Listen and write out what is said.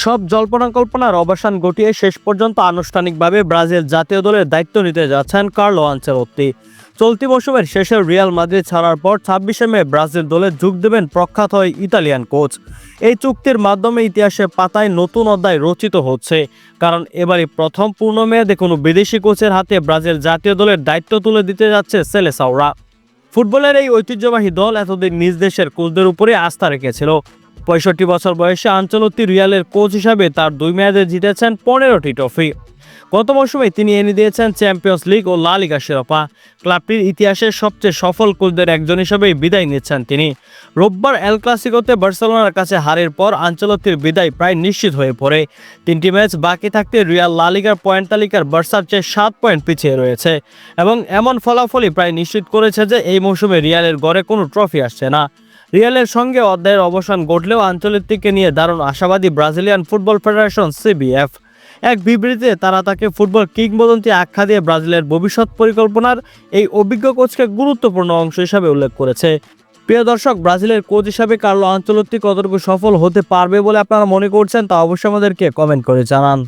সব জল্পনা কল্পনার অবসান ঘটিয়ে শেষ পর্যন্ত আনুষ্ঠানিকভাবে ব্রাজিল জাতীয় দলের দায়িত্ব নিতে যাচ্ছেন কার্লো আনচেলত্তি। চলতি মৌসুমের শেষে রিয়াল মাদ্রিদ ছাড়ার পর ছাব্বিশে মে ব্রাজিল দলে যোগ দেবেন প্রখ্যাত হয় ইতালিয়ান কোচ। এই চুক্তির মাধ্যমে ইতিহাসের পাতায় নতুন অধ্যায় রচিত হচ্ছে। কারণ এবারই প্রথম পূর্ণমেয়াদে কোনো বিদেশি কোচের হাতে ব্রাজিল জাতীয় দলের দায়িত্ব তুলে দিতে যাচ্ছে সেলেসাওরা। ফুটবলের এই ঐতিহ্যবাহী দল এতদিন নিজ দেশের কোচদের উপরে আস্থা রেখেছিল। পঁয়ষট্টি বছর বয়সে আঞ্চলতি রিয়ালের কোচ হিসাবে তার দুই মেয়াদে জিতেছেন পনেরোটি ট্রফি। গত মৌসুমে তিনি এনে দিয়েছেন চ্যাম্পিয়ন্স লিগ ও লা লিগা শিরোপা। ক্লাবটির ইতিহাসের সবচেয়ে সফল কোচদের একজন হিসেবেই বিদায় নিচ্ছেন তিনি। রোববার এল ক্লাসিকোতে বার্সেলোনার কাছে হারের পর আঞ্চলতির বিদায় প্রায় নিশ্চিত হয়ে পড়ে। তিনটি ম্যাচ বাকি থাকতে রিয়াল লা লিগার পয়েন্ট তালিকার বার্সার চেয়ে সাত পয়েন্ট পিছিয়ে রয়েছে এবং এমন ফলাফলই প্রায় নিশ্চিত করেছে যে এই মৌসুমে রিয়ালের গড়ে কোনো ট্রফি আসছে না। রিয়ালের সঙ্গে অধ্যায়ের অবসান ঘটলেও আঞ্চলিকটিকে নিয়ে দারুণ আশাবাদী ব্রাজিলিয়ান ফুটবল ফেডারেশন সিবিএফ। এক বিবৃতিতে তারা তাকে ফুটবল কিংবদন্তি আখ্যা দিয়ে ব্রাজিলের ভবিষ্যৎ পরিকল্পনার এই অভিজ্ঞ কোচকে গুরুত্বপূর্ণ অংশ হিসাবে উল্লেখ করেছে। প্রিয় দর্শক, ব্রাজিলের কোচ হিসাবে কার্লো আঞ্চলত্তি কতটুকু সফল হতে পারবে বলে আপনারা মনে করছেন তা অবশ্যই আমাদেরকে কমেন্ট করে জানান।